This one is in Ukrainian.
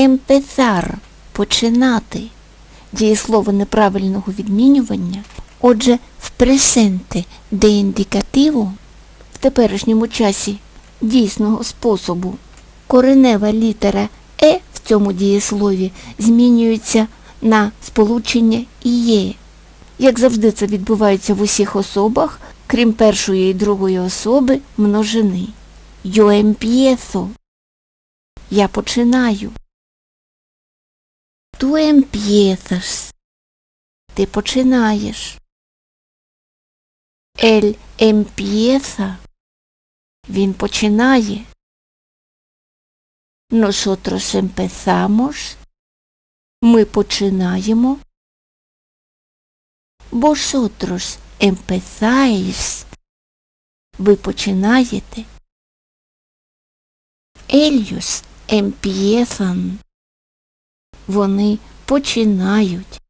Empezar – починати. Дієслово неправильного відмінювання. Отже, в пресенте де індикативу в теперішньому часі дійсного способу коренева літера Е в цьому дієслові змінюється на сполучення «іє». Як завжди це відбувається в усіх особах, крім першої і другої особи множини. Yo empiezo. Я починаю. Tú empiezas. Ти починаєш. Él empieza. Він починає. Nosotros empezamos. Ми починаємо. Vosotros empezáis. Ви починаєте. Ellos empiezan. Вони починають.